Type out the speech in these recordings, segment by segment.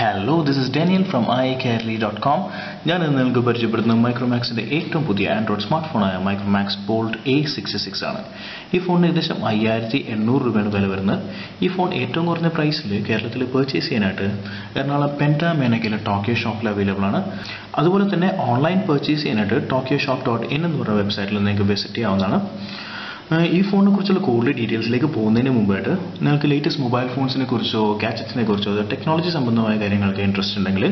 Hello this is Daniel from I Kerala dot com ഞാൻ ഇന്ന് നിങ്ങൾക്ക് പരിചയപ്പെടുന്ന മൈക്രോമാക്സിന്റെ ഏറ്റവും പുതിയ Android smart ഫോണായ Micromax Bolt A six six ആണ്. ഈ ഫോണിന് ഏകദേശം അയ്യായിരത്തി എണ്ണൂറ് രൂപയാണ് വില വരുന്നത്. ഈ ഫോൺ ഏറ്റവും കുറഞ്ഞ പ്രൈസിൽ കേരളത്തിൽ പർച്ചേസ് ചെയ്യാനായിട്ട് എറണാകുളം പെന്റാ മേനക്കയിലെ ടോക്കിയോ ഷോപ്പിൽ അവൈലബിൾ ആണ്. അതുപോലെ തന്നെ ഓൺലൈൻ പർച്ചേസ് ചെയ്യാനായിട്ട് ടോക്കിയോ ഷോപ്പ് ഡോട്ട് ഇൻ എന്ന് പറയുന്ന വെബ്സൈറ്റിൽ നിങ്ങൾക്ക് വിസിറ്റ് ചെയ്യാവുന്നതാണ്. ഈ ഫോണിനെ കുറിച്ചുള്ള കൂടുതൽ ഡീറ്റെയിൽസിലേക്ക് പോകുന്നതിന് മുമ്പായിട്ട് നിങ്ങൾക്ക് ലേറ്റസ്റ്റ് മൊബൈൽ ഫോൺസിനെ കുറിച്ചോ ഗാഡ്ജറ്റ്സിനെ കുറിച്ചോ ടെക്നോളജി സംബന്ധമായ കാര്യങ്ങൾക്ക് ഇൻട്രസ്റ്റ് ഉണ്ടെങ്കിൽ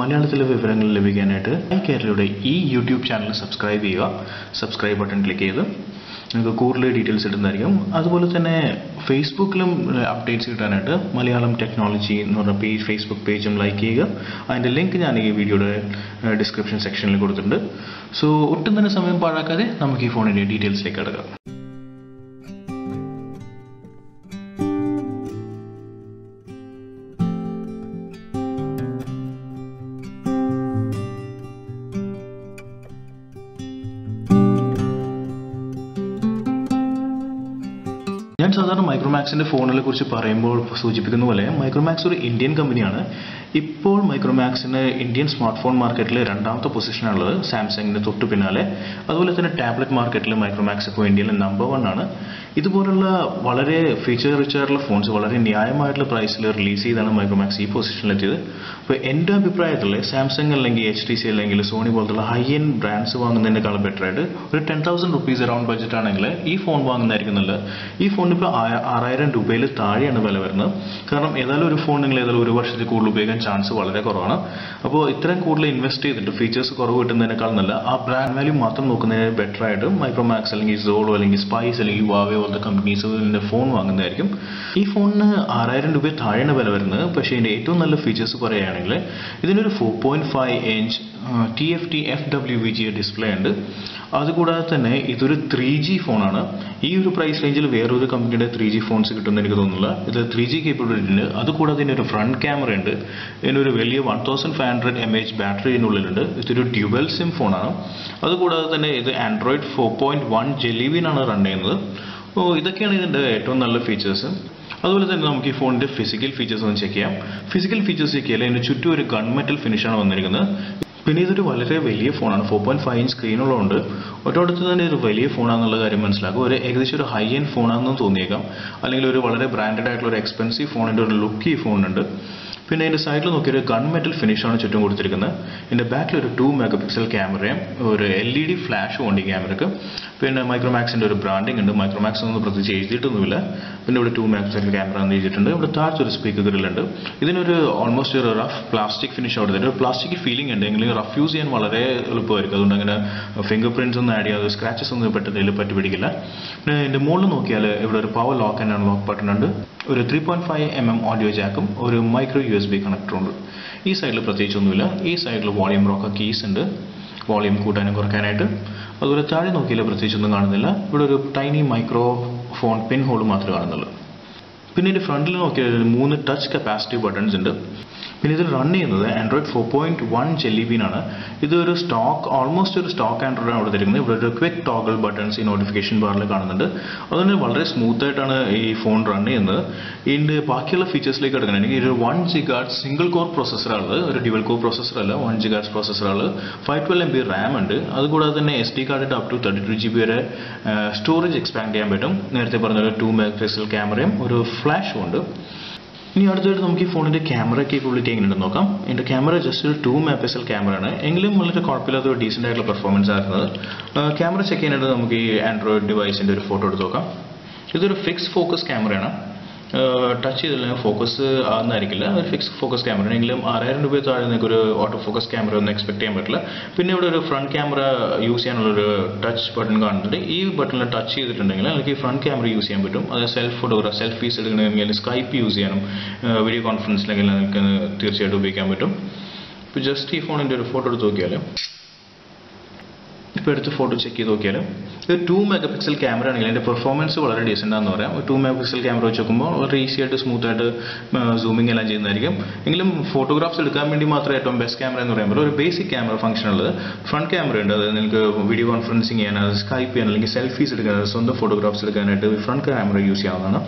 മലയാളത്തിലെ വിവരങ്ങൾ ലഭിക്കാനായിട്ട് ഐ കേരളയുടെ ഈ യൂട്യൂബ് ചാനൽ സബ്സ്ക്രൈബ് ചെയ്യുക. സബ്സ്ക്രൈബ് ബട്ടൺ ക്ലിക്ക് ചെയ്ത് നിങ്ങൾക്ക് കൂടുതൽ ഡീറ്റെയിൽസ് ഇടുന്നതായിരിക്കും അതുപോലെ തന്നെ ഫേസ്ബുക്കിലും അപ്ഡേറ്റ്സ് കിട്ടാനായിട്ട് മലയാളം ടെക്നോളജി എന്ന് പറഞ്ഞ പേജ് ഫേസ്ബുക്ക് പേജും ലൈക്ക് ചെയ്യുക. അതിന്റെ ലിങ്ക് ഞാൻ ഈ വീഡിയോയുടെ ഡിസ്ക്രിപ്ഷൻ സെക്ഷനിൽ കൊടുത്തിട്ടുണ്ട്. സോ ഒട്ടും തന്നെ സമയം പാഴാക്കാതെ നമുക്ക് ഈ ഫോണിന്റെ ഡീറ്റെയിൽസിലേക്ക് എടുക്കാം ഞാൻ സാധാരണ മൈക്രോമാക്സിന്റെ ഫോണുകളെ കുറിച്ച് പറയുമ്പോൾ സൂചിപ്പിക്കുന്ന പോലെ മൈക്രോമാക്സ് ഒരു ഇന്ത്യൻ കമ്പനിയാണ്. ഇപ്പോൾ മൈക്രോമാക്സിന് ഇന്ത്യൻ സ്മാർട്ട് ഫോൺ മാർക്കറ്റിൽ രണ്ടാമത്തെ പൊസിഷനാണുള്ളത് സാംസങ്ങിന് തൊട്ട് പിന്നാലെ. അതുപോലെ തന്നെ ടാബ്ലറ്റ് മാർക്കറ്റിൽ മൈക്രോമാക്സ് ഇപ്പോൾ ഇന്ത്യയിൽ നമ്പർ വൺ ആണ്. ഇതുപോലുള്ള വളരെ ഫീച്ചർ റിച്ച് ആയിട്ടുള്ള ഫോൺസ് വളരെ ന്യായമായിട്ടുള്ള പ്രൈസിൽ റിലീസ് ചെയ്താണ് മൈക്രോമാക്സ് ഈ പൊസിഷനിലെത്തിയത്. അപ്പോൾ എന്റെ അഭിപ്രായത്തിൽ സാംസങ് അല്ലെങ്കിൽ എച്ച് ഡി സി അല്ലെങ്കിൽ സോണി പോലത്തുള്ള ഹൈ എൻഡ് ബ്രാൻഡ്സ് വാങ്ങുന്നതിനേക്കാളും ബെറ്റർ ആയിട്ട് ഒരു ten thousand rupees around budget ആണെങ്കിൽ ഈ ഫോൺ വാങ്ങുന്നതായിരിക്കും നല്ലത്. ഈ ഫോണിന് ഇപ്പോൾ ആറായിരം രൂപയിൽ താഴെയാണ് വില വരുന്നത്. കാരണം ഏതായാലും ഒരു ഫോൺ നിങ്ങൾ ഏതായാലും ഒരു വർഷത്തിൽ കൂടുതൽ ഉപയോഗിക്കാൻ ചാൻസ് വളരെ കുറവാണ്. അപ്പോൾ ഇത്രയും കൂടുതൽ ഇൻവെസ്റ്റ് ചെയ്തിട്ട് ഫീച്ചേഴ്സ് കുറവ് കിട്ടുന്നതിനേക്കാൾ നല്ല ആ ബ്രാൻഡ് വാല്യൂ മാത്രം നോക്കുന്നതിന് ബെറ്റർ ആയിട്ട് മൈക്രോമാക്സ് അല്ലെങ്കിൽ സോളോ അല്ലെങ്കിൽ സ്പൈസ് അല്ലെങ്കിൽ വാവേ പോലത്തെ കമ്പനീസ് ഇതിന്റെ ഫോൺ വാങ്ങുന്നതായിരിക്കും. ഈ ഫോണിന് ആറായിരം രൂപ താഴെയാണ് വില വരുന്നത്. പക്ഷേ ഇതിന്റെ ഏറ്റവും നല്ല ഫീച്ചേഴ്സ് പറയുകയാണെങ്കിൽ ഇതിനൊരു four point five inch T F T F W V G display ഉണ്ട്. അതുകൂടാതെ തന്നെ ഇതൊരു ത്രീ ജി ഫോണാണ് ഈ ഒരു പ്രൈസ് റേഞ്ചിൽ വേറൊരു കമ്പനിയുടെ ത്രീ ജി ഫോൺസ് കിട്ടുമെന്ന് എനിക്ക് തോന്നുന്നില്ല. ഇത് ത്രീ ജി കേപ്പബിലിറ്റി ഉണ്ട്. അതുകൂടാതെ ഒരു ഫ്രണ്ട് ക്യാമറ ഉണ്ട്. ഇതിനൊരു വലിയ one thousand five hundred M H battery ഇതിനുള്ളിലുണ്ട് ഇതൊരു ഡ്യുവൽ സിം ഫോണാണ് അതുകൂടാതെ തന്നെ ഇത് ആൻഡ്രോയിഡ് ഫോർ പോയിന്റ് വൺ ജെലിവിനാണ് റൺ ചെയ്യുന്നത്. ഇതൊക്കെയാണ് ഇതിന്റെ ഏറ്റവും നല്ല ഫീച്ചേഴ്സ് അതുപോലെ തന്നെ നമുക്ക് ഈ ഫോണിന്റെ ഫിസിക്കൽ ഫീച്ചേഴ്സ് ഒന്ന് ചെക്ക് ചെയ്യാം. ഫിസിക്കൽ ഫീച്ചേഴ്സ് ചെക്ക് ചെയ്യാൻ ഇതിന് ചുറ്റും ഒരു ഗൺമെറ്റൽ ഫിനിഷാണ് വന്നിരിക്കുന്നത്. പിന്നെ ഇതൊരു വളരെ വലിയ ഫോണാണ്. ഫോർ പോയിന്റ് ഫൈവ് ഇഞ്ച് സ്ക്രീനുള്ളതുകൊണ്ട് ഒറ്റടുത്ത് തന്നെ ഒരു വലിയ ഫോണാണെന്നുള്ള കാര്യം മനസ്സിലാക്കും. ഒരു ഏകദേശം ഒരു ഹൈ എൻഡ് ഫോണാണെന്ന് തോന്നിയേക്കാം. അല്ലെങ്കിൽ ഒരു വളരെ ബ്രാൻഡഡ് ആയിട്ടുള്ള ഒരു എക്സ്പെൻസീവ് ഫോണിന്റെ ഒരു ലുക്ക് ഈ ഫോണുണ്ട്. പിന്നെ ഇതിന്റെ സൈഡിൽ നോക്കിയ ഒരു ഗൺ മെറ്റൽ ഫിനിഷാണ് ചുറ്റും കൊടുത്തിരിക്കുന്നത്. ഇതിന്റെ ബാക്കിൽ ഒരു ടു മെഗാ പിക്സൽ ക്യാമറയും ഒരു എൽ ഇ ഡി ഫ്ലാഷും ഉണ്ട് ഈ ക്യാമറയ്ക്ക് പിന്നെ മൈക്രോമാക്സിന്റെ ഒരു ബ്രാൻഡിംഗ് ഉണ്ട്. മൈക്രോമാക്സ് ഒന്നും പ്രത്യേകിച്ച് എഴുതിയിട്ടൊന്നുമില്ല. പിന്നെ ഇവിടെ ടു മാക്സ് പിക്സൽ ക്യാമറ എന്ന് എഴുതിയിട്ടുണ്ട്. ഇവിടെ താഴ്ച ഒരു സ്പീക്കർ ഗ്രില്ലുണ്ട് ഇതിനൊരു ഓൾമോസ്റ്റ് ഒരു റഫ് പ്ലാസ്റ്റിക് ഫിനിഷ് അവിടെ ഒരു പ്ലാസ്റ്റിക് ഫീലിംഗ് ഉണ്ട്. എങ്കിലും റഫ് യൂസ് ചെയ്യാൻ വളരെ എളുപ്പമായിരിക്കും. അതുകൊണ്ട് അങ്ങനെ ഫിംഗർ പ്രിന്റ്സ് ഒന്നും ആഡ് ചെയ്യാതെ സ്ക്രാച്ചസ് ഒന്നും പെട്ടെന്ന് ഇതിൽ പറ്റി പിടിക്കില്ല. പിന്നെ ഇതിന്റെ മുകളിൽ നോക്കിയാൽ ഇവിടെ ഒരു power lock and unlock button ഉണ്ട്. ഒരു three point five M M audio ജാക്കും ഒരു മൈക്രോ യു എസ് ബി കണക്ടറും ഉണ്ട്. ഈ സൈഡിൽ പ്രത്യേകിച്ചൊന്നുമില്ല ഈ സൈഡിൽ വോളിയം റോക്ക കീസ് ഉണ്ട്. വോളിയം കൂട്ടാനും കുറയ്ക്കാനായിട്ട്. അതുപോലെ താഴെ നോക്കിയാൽ പ്രത്യേകിച്ചൊന്നും കാണുന്നില്ല. ഇവിടെ ഒരു tiny microphone pin hole മാത്രമേ കാണുന്നുള്ളൂ. പിന്നെ ഇതിന്റെ ഫ്രണ്ടിൽ നോക്കിയാൽ മൂന്ന് ടച്ച് കപ്പാസിറ്റി ബട്ടൺസ് ഉണ്ട്. പിന്നെ ഇതിൽ റൺ ചെയ്യുന്നത് Android four point one jelly bean ആണ്. ഇതൊരു സ്റ്റോക്ക് ഓൾമോസ്റ്റ് ഒരു സ്റ്റോക്ക് ആൻഡ്രോയിഡ് ആണ് കൊടുത്തിരിക്കുന്നത്. ഇവിടെ ഒരു ക്വിക്ക് ടോഗിൾ ബട്ടൺസ് ഈ നോട്ടിഫിക്കേഷൻ ബാറിൽ കാണുന്നുണ്ട്. അതുകൊണ്ട് വളരെ സ്മൂത്ത് ആയിട്ടാണ് ഈ ഫോൺ റൺ ചെയ്യുന്നത്. ഇതിന്റെ ബാക്കിയുള്ള ഫീച്ചേഴ്സിലേക്ക് എടുക്കണമെങ്കിൽ ഒരു one G guard single core പ്രൊസസ്സറാണ് ഒരു ഡ്യുവൽ കോർ പ്രൊസസ്സർ അല്ല one G പ്രോസസ്സറാണ് five twelve M B RAM ഉണ്ട്. അതുകൂടാതെ തന്നെ എസ് ഡി കാർഡിന്റെ up to thirty two G B വരെ സ്റ്റോറേജ് എക്സ്പാൻഡ് ചെയ്യാൻ പറ്റും. നേരത്തെ പറഞ്ഞ ഒരു ടു മെഗാ പിക്സൽ ക്യാമറയും ഒരു ഫ്ലാഷും ഉണ്ട്. ഇനി അടുത്തായിട്ട് നമുക്ക് ഈ ഫോണിന്റെ ക്യാമറ കേപ്പബിലിറ്റി എങ്ങനെയുണ്ടെന്ന് നോക്കാം. എന്റെ ക്യാമറ ജസ്റ്റ് ഒരു ടു മെഗാ പിക്സൽ ആണ്. എങ്കിലും വളരെ കുഴപ്പമില്ലാത്ത ഒരു ഡീസന്റ് ആയിട്ടുള്ള പെർഫോമൻസ് ആയിരുന്നത്. ക്യാമറ ചെക്ക് ചെയ്യാനായിട്ട് നമുക്ക് ഈ ആൻഡ്രോയിഡ് ഡിവൈസിന്റെ ഒരു ഫോട്ടോ എടുത്ത് നോക്കാം. ഇതൊരു ഫിക്സ് ഫോക്കസ് ക്യാമറയാണ് ടച്ച് ചെയ്തില്ലെങ്കിൽ ഫോക്കസ് ആകുന്നതായിരിക്കില്ല ഒരു ഫിക്സ് ഫോക്കസ് ക്യാമറ എങ്കിലും ആറായിരം രൂപ താഴെ നിങ്ങൾക്ക് ഒരു ഓട്ടോ ഫോക്കസ് ക്യാമറ ഒന്നും എക്സ്പെക്ട് ചെയ്യാൻ പറ്റില്ല. പിന്നെ ഇവിടെ ഒരു ഫ്രണ്ട് ക്യാമറ യൂസ് ചെയ്യാനുള്ളൊരു ടച്ച് ബട്ടൺ കാണുന്നുണ്ട്. ഈ ബട്ടണിൽ ടച്ച് ചെയ്തിട്ടുണ്ടെങ്കിൽ അല്ലെങ്കിൽ ഫ്രണ്ട് ക്യാമറ യൂസ് ചെയ്യാൻ പറ്റും. അത് സെൽഫ് ഫോട്ടോഗ്രാഫ് സെൽഫീസ് എടുക്കണമെങ്കിൽ സ്കൈപ്പ് യൂസ് ചെയ്യാനും വീഡിയോ കോൺഫറൻസിലെങ്കിലും നിങ്ങൾക്ക് തീർച്ചയായിട്ടും ഉപയോഗിക്കാൻ പറ്റും. ഇപ്പോൾ ജസ്റ്റ് ഈ ഫോണിന്റെ ഒരു ഫോട്ടോ എടുത്ത് നോക്കിയാൽ ഇപ്പോൾ എടുത്ത് ഫോട്ടോ ചെക്ക് ചെയ്ത് നോക്കിയാൽ ഇത് ടു മെഗാ പിക്സൽ ക്യാമറ ആണെങ്കിൽ അതിന്റെ പെർഫോമൻസ് വളരെ ഡീസന്റ് ആണെന്ന് പറയാം. ടു മെഗാ പിക്സൽ ക്യാമറ വെച്ച് നോക്കുമ്പോൾ വളരെ ഈസി ആയിട്ട് സ്മൂത്ത് ആയിട്ട് സൂമിങ് എല്ലാം ചെയ്യുന്നതായിരിക്കും. എങ്കിലും ഫോട്ടോഗ്രാഫ്സ് എടുക്കാൻ വേണ്ടി മാത്രമേ ഏറ്റവും ബെസ്റ്റ് ക്യാമറ എന്ന് പറയുമ്പോൾ ഒരു ബേസിക് ക്യാമറ ഫംഗ്ഷൻ ഉള്ളത് ഫ്രണ്ട് ക്യാമറ ഉണ്ട്. അത് നിങ്ങൾക്ക് വീഡിയോ കോൺഫറൻസിങ് ചെയ്യാൻ സ്കൈപ്പ് ചെയ്യാൻ അല്ലെങ്കിൽ സെൽഫീസ് എടുക്കാൻ സ്വന്തം ഫോട്ടോഗ്രാഫ്സ് എടുക്കാനായിട്ട് ഫ്രണ്ട് ക്യാമറ യൂസ് ചെയ്യാവുന്നതാണ്.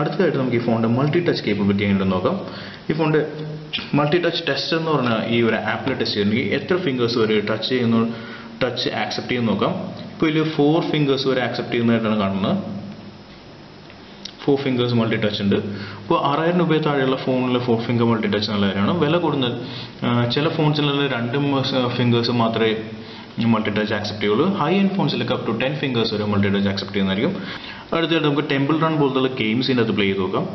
അടുത്തതായിട്ട് നമുക്ക് ഈ ഫോണിന്റെ മൾട്ടി ടച്ച് കേപ്പബിലിറ്റി ആയിട്ട് നോക്കാം. ഈ ഫോണിന്റെ മൾട്ടി ടച്ച് ടെസ്റ്റ് എന്ന് പറഞ്ഞ ഈ ഒരു ആപ്പിൽ ടെസ്റ്റ് ചെയ്യണമെങ്കിൽ എത്ര ഫിംഗേഴ്സ് വരെ ടച്ച് ചെയ്യുന്നു ടച്ച് ആക്സെപ്റ്റ് ചെയ്യുന്ന നോക്കാം. ഇപ്പോൾ ഇതിൽ ഫോർ ഫിംഗേഴ്സ് വരെ ആക്സെപ്റ്റ് ചെയ്യുന്നതായിട്ടാണ് കാണുന്നത്. ഫോർ ഫിംഗേഴ്സ് മൾട്ടി ടച്ച് ഉണ്ട്. അപ്പോൾ ആറായിരം രൂപയെ താഴെയുള്ള ഫോണിൽ ഫോർ ഫിംഗർ മൾട്ടി ടച്ച് നല്ല കാര്യമാണ്. വില കൂടുന്നത് ചില ഫോൺസിലുള്ള രണ്ടും ഫിംഗേഴ്സ് മാത്രമേ മൾട്ടി ടച്ച് ആക്സെപ്റ്റ് ചെയ്യുള്ളൂ. ഹൈ എൻഡ് ഫോൺസിലൊക്കെ അപ് ടു ടെൻ ഫിംഗേഴ്സ് വരെ മൾട്ടി ടച്ച് ആക്സെപ്റ്റ് ചെയ്യുന്നതായിരിക്കും. അടുത്തതായിട്ട് നമുക്ക് ടെമ്പിൾ റൺ പോലത്തുള്ള ഗെയിംസിന്റെ അത് പ്ലേ ചെയ്ത് നോക്കാം.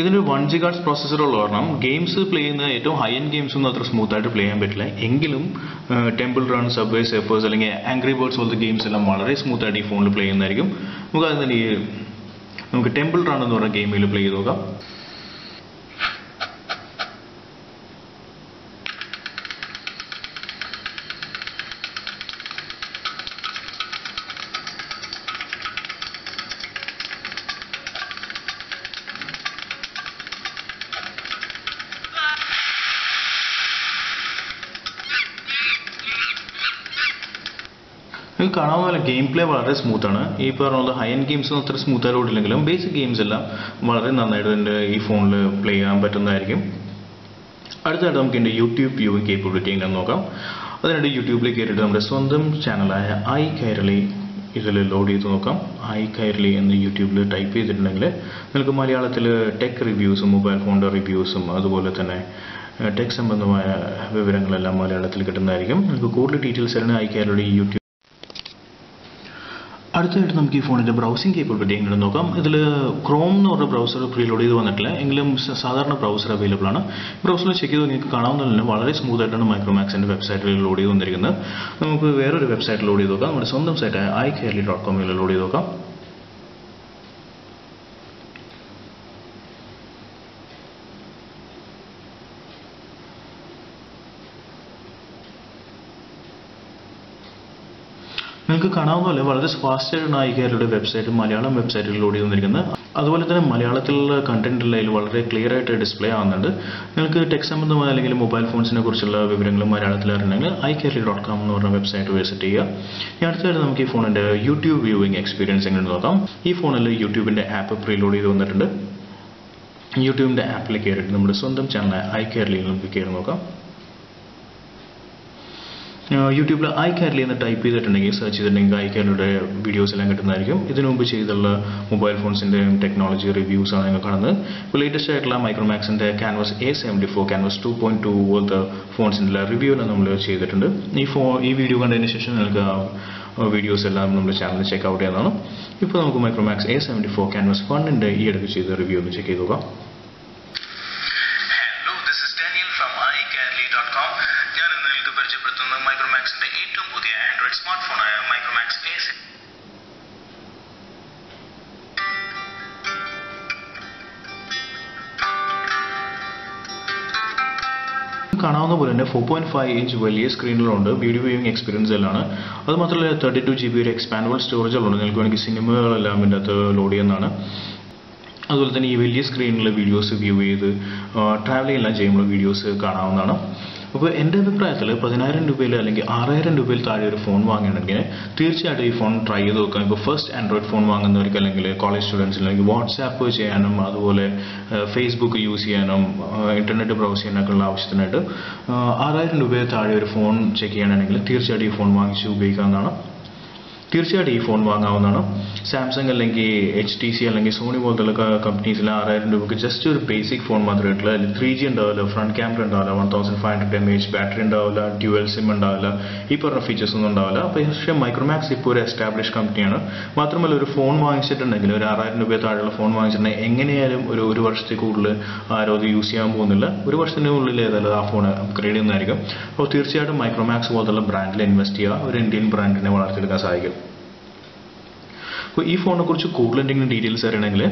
ഇതിന് വൺ ജി ഗാർഡ്സ് പ്രോസസ്സർ ഉള്ള കാരണം ഗെയിംസ് പ്ലേ ചെയ്യുന്ന ഏറ്റവും ഹൈ എൻഡ് ഗെയിംസ് ഒന്നും അത്ര സ്മൂത്ത് ആയിട്ട് പ്ലേ ചെയ്യാൻ പറ്റില്ല. എങ്കിലും ടെമ്പിൾ റൺ സബ്വേ സേഫേഴ്സ് അല്ലെങ്കിൽ ആംഗ്രി ബേർഡ്സ് പോലത്തെ ഗെയിംസ് എല്ലാം വളരെ സ്മൂത്ത് ആയിട്ട് ഈ ഫോണിൽ പ്ലേ ചെയ്യുന്നതായിരിക്കും. നമുക്ക് അത് തന്നെ ഈ നമുക്ക് ടെമ്പിൾ റൺ എന്ന് പറഞ്ഞ ഗെയിമിൽ പ്ലേ ചെയ്ത് നോക്കാം. നിങ്ങൾക്ക് കാണാവുന്ന പോലെ ഗെയിം പ്ലേ വളരെ സ്മൂത്ത് ആണ്. ഈ പറഞ്ഞ പോലെ ഹൈ എൻഡ് ഗെയിംസ് അത്ര സ്മൂത്ത് ആയിട്ട് ഓടില്ലെങ്കിലും ബേസിക് ഗെയിംസ് എല്ലാം വളരെ നന്നായിട്ട് എന്റെ ഈ ഫോണിൽ പ്ലേ ചെയ്യാൻ പറ്റുന്നതായിരിക്കും. അടുത്തായിട്ട് നമുക്ക് എന്റെ യൂട്യൂബ് വ്യൂവിംഗ് കേപ്പബിലിറ്റി എങ്ങനെ നോക്കാം. അതിനായിട്ട് യൂട്യൂബിൽ കയറിയിട്ട് നമ്മുടെ സ്വന്തം ചാനലായ ഐ കൈരളി ഇതിൽ ലോഡ് ചെയ്ത് നോക്കാം. ഐ കൈരളി എന്ന് യൂട്യൂബിൽ ടൈപ്പ് ചെയ്തിട്ടുണ്ടെങ്കിൽ നിങ്ങൾക്ക് മലയാളത്തിൽ ടെക് റിവ്യൂസും മൊബൈൽ ഫോണിന്റെ റിവ്യൂസും അതുപോലെ തന്നെ ടെക് സംബന്ധമായ വിവരങ്ങളെല്ലാം മലയാളത്തിൽ കിട്ടുന്നതായിരിക്കും. നിങ്ങൾക്ക് കൂടുതൽ ഡീറ്റെയിൽസ് ആണ് ഐ കൈരളി യൂട്യൂബ് അടുത്തതായിട്ട് നമുക്ക് ഈ ഫോണിന്റെ ബ്രൗസിംഗ് കേപ്പബിലിറ്റി എങ്ങനെ നോക്കാം. ഇതിൽ ക്രോം എന്ന് പറഞ്ഞ ബ്രൗസർ പ്രീലോഡ് ചെയ്ത് വന്നിട്ടില്ല. എങ്കിലും സാധാരണ ബ്രൗസർ അവൈലബിൾ ആണ്. ബ്രൗസറിൽ ചെക്ക് ചെയ്ത് നിങ്ങൾക്ക് കാണാവുന്നതിന് വളരെ സ്മൂത്ത് ആയിട്ടാണ് മൈക്രോമാക്സിന്റെ വെബ്സൈറ്റിൽ ലോഡ് ചെയ്ത് വന്നിരിക്കുന്നത് നമുക്ക് വേറൊരു വെബ്സൈറ്റ് ലോഡ് ചെയ്ത് നോക്കാം. നമ്മുടെ സ്വന്തം സൈറ്റ് ഐ കേരളി ഡോട്ട് കോമിൽ ലോഡ് ചെയ്ത് നോക്കാം. നിങ്ങൾക്ക് കാണാവുന്ന പോലെ വളരെ ഫാസ്റ്റ് ആയിട്ടാണ് കേരളയുടെ വെബ്സൈറ്റ് മലയാളം ചെയ്ത് വന്നിരിക്കുന്നത്. അതുപോലെ തന്നെ മലയാളത്തിലുള്ള കണ്ടന്റ് എല്ലാം വളരെ ക്ലിയർ ആയിട്ട് ഡിസ്പ്ലേ ആവുന്നുണ്ട്. നിങ്ങൾക്ക് ടെക് സംബന്ധമായ അല്ലെങ്കിൽ മൊബൈൽ ഫോൺസിനെ കുറിച്ചുള്ള വിവരങ്ങൾ മലയാളത്തിൽ അറിയണമെങ്കിൽ ഐ കേരളി ഡോട്ട് കോം എന്ന് പറഞ്ഞ വെബ്സൈറ്റ് വിസിറ്റ് ചെയ്യുക. അടുത്തായിട്ട് നമുക്ക് ഈ ഫോണിന്റെ യൂട്യൂബ് വ്യൂവിംഗ് എക്സ്പീരിയൻസ് എങ്ങനെ നോക്കാം. ഈ ഫോണിൽ യൂട്യൂബിന്റെ ആപ്പ് പ്രീലോഡ് ചെയ്ത് വന്നിട്ടുണ്ട്. യൂട്യൂബിന്റെ ആപ്പിൽ കയറിയിട്ട് നമ്മുടെ സ്വന്തം ചാനലായ ഐ കേരളിയിൽ നമുക്ക് കയറി നോക്കാം. യൂട്യൂബിൽ ഐ കാരലി എന്ന് ടൈപ്പ് ചെയ്തിട്ടുണ്ടെങ്കിൽ സെർച്ച് ചെയ്തിട്ടുണ്ടെങ്കിൽ ഐ കാരലിയുടെ വീഡിയോസ് എല്ലാം കിട്ടുന്നതായിരിക്കും. ഇതിനു മുമ്പ് ചെയ്തുള്ള മൊബൈൽ ഫോൺസിന്റെയും ടെക്നോളജി റിവ്യൂസ് ആണ് നിങ്ങൾ കാണുന്നത്. ഇപ്പോൾ ലേറ്റസ്റ്റ് ആയിട്ടുള്ള മൈക്രോമാക്സിന്റെ canvas A seventy four canvas two point two പോലത്തെ ഫോൺസിന്റെ റിവ്യൂ നമ്മൾ ചെയ്തിട്ടുണ്ട്. ഈ ഫോ ഈ വീഡിയോ കണ്ടതിന് ശേഷം നിങ്ങൾക്ക് വീഡിയോസ് എല്ലാം നമ്മുടെ ചാനൽ ചെക്ക് ഔട്ട് ചെയ്യാവുന്നതാണ്. ഇപ്പോൾ നമുക്ക് Micromax A seventy four canvas വണ്ണിന്റെ ഈ ചെയ്ത റിവ്യൂ ഒന്ന് ചെക്ക് ചെയ്ത് നോക്കാം. കാണാവുന്ന പോലെ തന്നെ ഫോർ പോയിന്റ് ഫൈവ് ഇഞ്ച് വലിയ സ്ക്രീനിലുണ്ട് വീഡിയോ വ്യൂയിങ് എക്സ്പീരിയൻസ് എല്ലാം അത് മാത്രമല്ല തേർട്ടി ടു ജി ബി ഒരു എക്സ്പാൻഡബിൾ സ്റ്റോറേജുകളുണ്ട് നിങ്ങൾക്ക് വേണമെങ്കിൽ സിനിമകളെല്ലാം ഇതിന്റെ അകത്ത് ലോഡ് ചെയ്യുന്നതാണ്. അതുപോലെ തന്നെ ഈ വലിയ സ്ക്രീനിൽ വീഡിയോസ് വ്യൂ ചെയ്ത് ട്രാവലിംഗ് എല്ലാം ചെയ്യുമ്പോൾ വീഡിയോസ് കാണാവുന്നതാണ്. അപ്പോൾ എന്റെ അഭിപ്രായത്തിൽ പതിനായിരം രൂപയിൽ അല്ലെങ്കിൽ ആറായിരം രൂപയിൽ താഴെ ഒരു ഫോൺ വാങ്ങണമെങ്കിൽ തീർച്ചയായിട്ടും ഈ ഫോൺ ട്രൈ ചെയ്ത് നോക്കാം. ഇപ്പോൾ ഫസ്റ്റ് ആൻഡ്രോയിഡ് ഫോൺ വാങ്ങുന്നവർക്ക് അല്ലെങ്കിൽ കോളേജ് സ്റ്റുഡൻസിന് അല്ലെങ്കിൽ വാട്സാപ്പ് ചെയ്യാനും അതുപോലെ ഫേസ്ബുക്ക് യൂസ് ചെയ്യാനും ഇന്റർനെറ്റ് ബ്രൗസ് ചെയ്യാനൊക്കെ ഉള്ള ആവശ്യത്തിനായിട്ട് ആറായിരം രൂപയിൽ താഴെ ഒരു ഫോൺ ചെക്ക് ചെയ്യണമെങ്കിൽ തീർച്ചയായിട്ടും ഈ ഫോൺ വാങ്ങിച്ച് ഉപയോഗിക്കാവുന്നതാണ്. തീർച്ചയായിട്ടും ഈ ഫോൺ വാങ്ങാവുന്നതാണ്. സാംസങ് അല്ലെങ്കിൽ എച്ച് ടി സി അല്ലെങ്കിൽ സോണി പോലത്തുള്ള കമ്പനീസിൽ ആറായിരം രൂപയ്ക്ക് ജസ്റ്റ് ഒരു ബേസിക് ഫോൺ മാത്രമേ കിട്ടുള്ളൂ അതിൽ ത്രീ ജി ഉണ്ടാവില്ല ഫ്രണ്ട് ക്യാമറ ഉണ്ടാവില്ല one thousand five hundred M H battery ഉണ്ടാവില്ല ഡ്യുവൽ സിം ഉണ്ടാവില്ല ഈ പറഞ്ഞ ഫീച്ചേഴ്സ് ഒന്നും ഉണ്ടാവില്ല. പക്ഷേ മൈക്രോമാക്സ് ഇപ്പോൾ ഒരു എസ്റ്റാബ്ലിഷ് കമ്പനിയാണ് മാത്രമല്ല ഒരു ഫോൺ വാങ്ങിച്ചിട്ടുണ്ടെങ്കിൽ ഒരു ആറായിരം രൂപ താഴെയുള്ള ഫോൺ വാങ്ങിച്ചിട്ടുണ്ടെങ്കിൽ എങ്ങനെയായാലും ഒരു ഒരു വർഷത്തിൽ കൂടുതൽ ആരും അത് യൂസ് ചെയ്യാൻ പോകുന്നില്ല. ഒരു വർഷത്തിന് ഉള്ളിൽ ഏതായാലും ആ ഫോൺ അപ്ഗ്രേഡ് ചെയ്യുന്നതായിരിക്കും. അപ്പോൾ തീർച്ചയായിട്ടും മൈക്രോമാക്സ് പോലത്തുള്ള ബ്രാൻഡിൽ ഇൻവെസ്റ്റ് ചെയ്യുക. ഒരു ഇന്ത്യൻ ബ്രാൻഡിനെ വളർത്തിയെടുക്കാൻ സഹായിക്കും അപ്പോൾ ഈ ഫോണിനെ കുറിച്ച് കൂടുതൽ എന്തെങ്കിലും ഡീറ്റെയിൽസ് അറിയണമെങ്കിൽ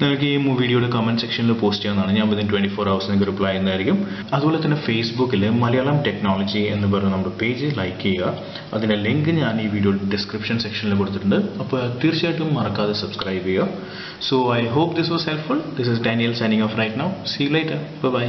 നിങ്ങൾക്ക് ഈ വീഡിയോയുടെ കമന്റ് സെക്ഷനിൽ പോസ്റ്റ് ചെയ്യാവുന്നതാണ്. ഞാൻ വിതിൻ ട്വന്റി ഫോർ ഹവേഴ്സ് നിങ്ങൾക്ക് റിപ്ലൈ ചെയ്യുന്നതായിരിക്കും. അതുപോലെ തന്നെ ഫേസ്ബുക്കിൽ മലയാളം ടെക്നോളജി എന്ന് പറയുന്ന നമ്മുടെ പേജ് ലൈക്ക് ചെയ്യുക. അതിന്റെ ലിങ്ക് ഞാൻ ഈ വീഡിയോ ഡിസ്ക്രിപ്ഷൻ സെക്ഷനിൽ കൊടുത്തിട്ടുണ്ട്. അപ്പോൾ തീർച്ചയായിട്ടും മറക്കാതെ സബ്സ്ക്രൈബ് ചെയ്യുക. So I hope this was helpful this is Daniel signing off right now see later bye